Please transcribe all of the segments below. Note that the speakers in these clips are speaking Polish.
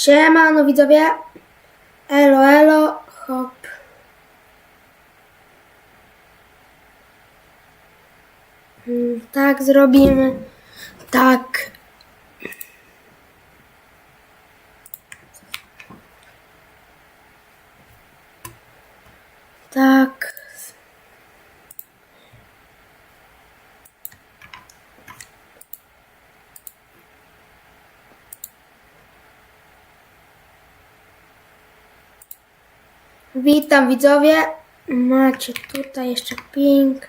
Siema, no widzowie. Elo, elo, hop. Mm, Tak zrobimy. Tak. Witam widzowie. Macie tutaj jeszcze ping.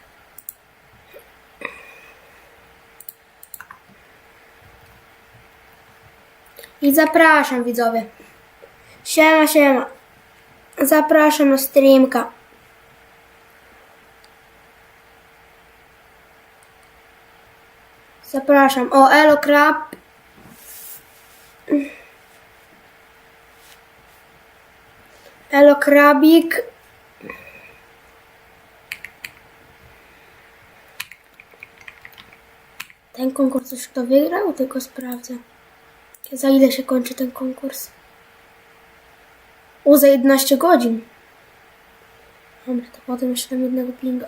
I zapraszam widzowie. Siema, siema. Zapraszam na streamka. Zapraszam. O, elo krab. Elo krabik. Ten konkurs już kto wygrał? Tylko sprawdzę. Za ile się kończy ten konkurs? O, za 11 godzin. Dobra, to potem jeszcze dam jednego pinga.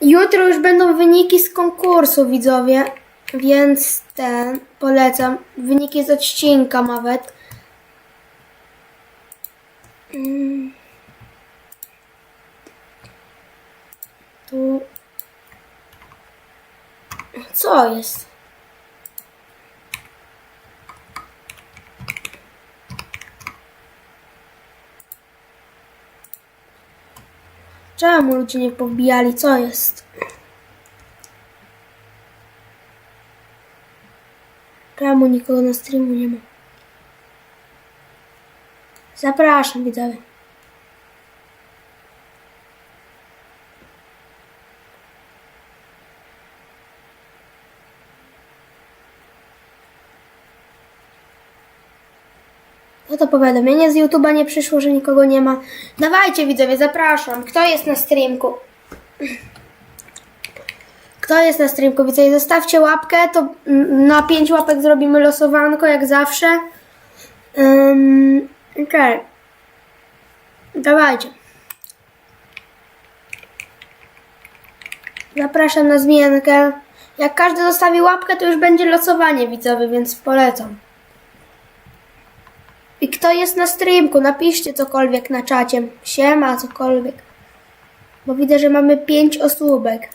Jutro już będą wyniki z konkursu, widzowie. Więc ten polecam. Wyniki z odcinka nawet. Mm. Tu. Co jest? Czemu ludzie nie pobijali? Co jest? Czemu nikogo na streamu nie ma? Zapraszam, widzowie. No to powiadomienie z YouTube'a nie przyszło, że nikogo nie ma. Dawajcie widzowie, zapraszam. Kto jest na streamku? Kto jest na streamku? Widzowie, zostawcie łapkę, to na 5 łapek zrobimy losowanko, jak zawsze. Um, Okej. Dawajcie. Zapraszam na zmiankę. Jak każdy zostawi łapkę, to już będzie losowanie widzowie, więc polecam. I kto jest na streamku, napiszcie cokolwiek na czacie. Siema, cokolwiek. Bo widzę, że mamy pięć osłówek.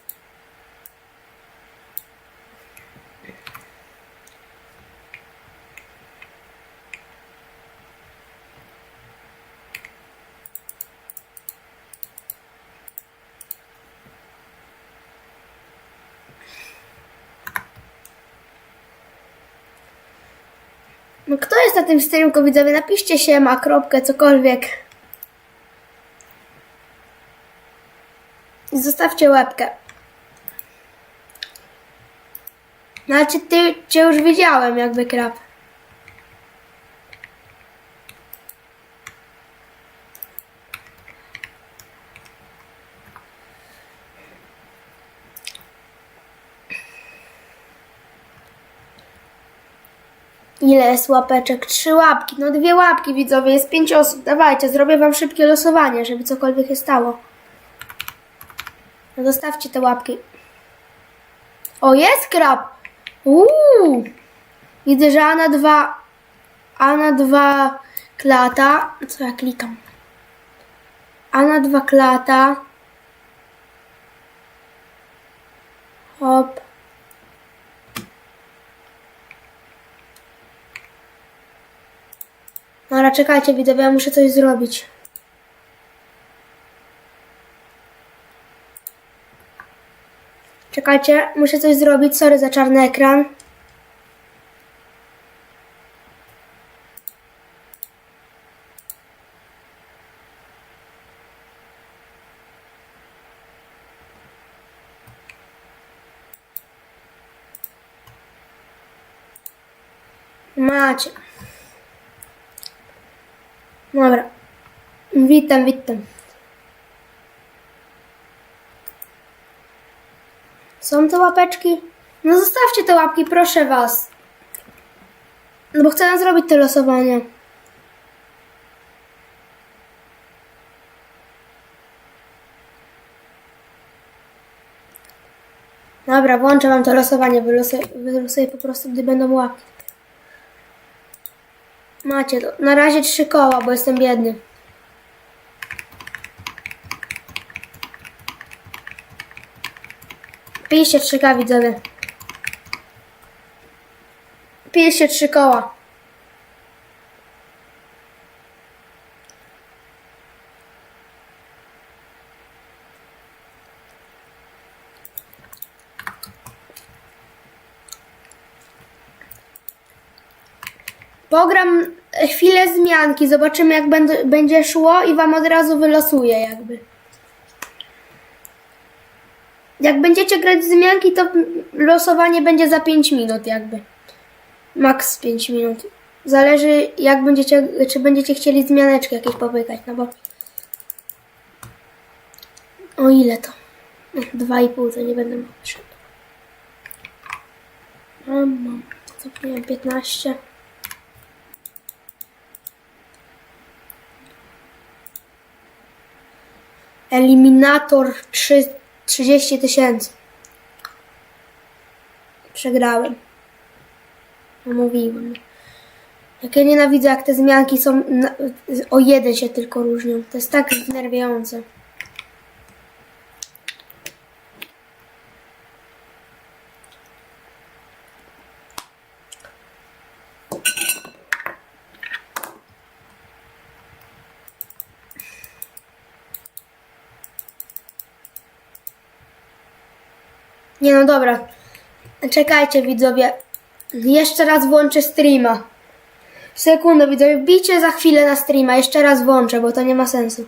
Jest na tym streamku, widzowie? Napiszcie się ma kropkę, cokolwiek. I zostawcie łapkę. Znaczy, ty, cię już widziałem, jakby krab. Ile jest łapeczek? Trzy łapki. No dwie łapki, widzowie. Jest pięć osób. Dawajcie, zrobię wam szybkie losowanie, żeby cokolwiek się stało. No dostawcie te łapki. O, jest krab! Uuu! Widzę, że Ana dwa... Ana dwa klata. Co ja klikam? Ana dwa klata. Hop. Dobra, czekajcie, widzowie, ja muszę coś zrobić. Czekajcie, muszę coś zrobić. Sorry za czarny ekran. Macie. Dobra. Witam, witam. Są te łapeczki? No zostawcie te łapki, proszę was. No bo chcę zrobić te losowanie. Dobra, włączę wam to losowanie, wylosuję, wylosuję po prostu, gdy będą łapki. Macie to. Na razie trzy koła, bo jestem biedny. Pijcie trzy widzowie. Pijcie trzy koła. Pogram chwilę zmianki, zobaczymy jak będę, będzie szło i wam od razu wylosuję jakby. Jak będziecie grać zmianki, to losowanie będzie za 5 minut jakby. Max 5 minut. Zależy jak będziecie, czy będziecie chcieli zmianeczki jakieś popykać, no bo... O ile to? 2,5 to nie będę mógł. Mam, mam. Wiem, 15. Eliminator 3, 30 tysięcy. Przegrałem. Mówiłem. Jak ja nienawidzę, jak te zmianki są na, o jeden się tylko różnią. To jest tak znerwiające. Nie no dobra. Czekajcie widzowie. Jeszcze raz włączę streama. Sekundę widzowie, wbijcie za chwilę na streama. Jeszcze raz włączę, bo to nie ma sensu.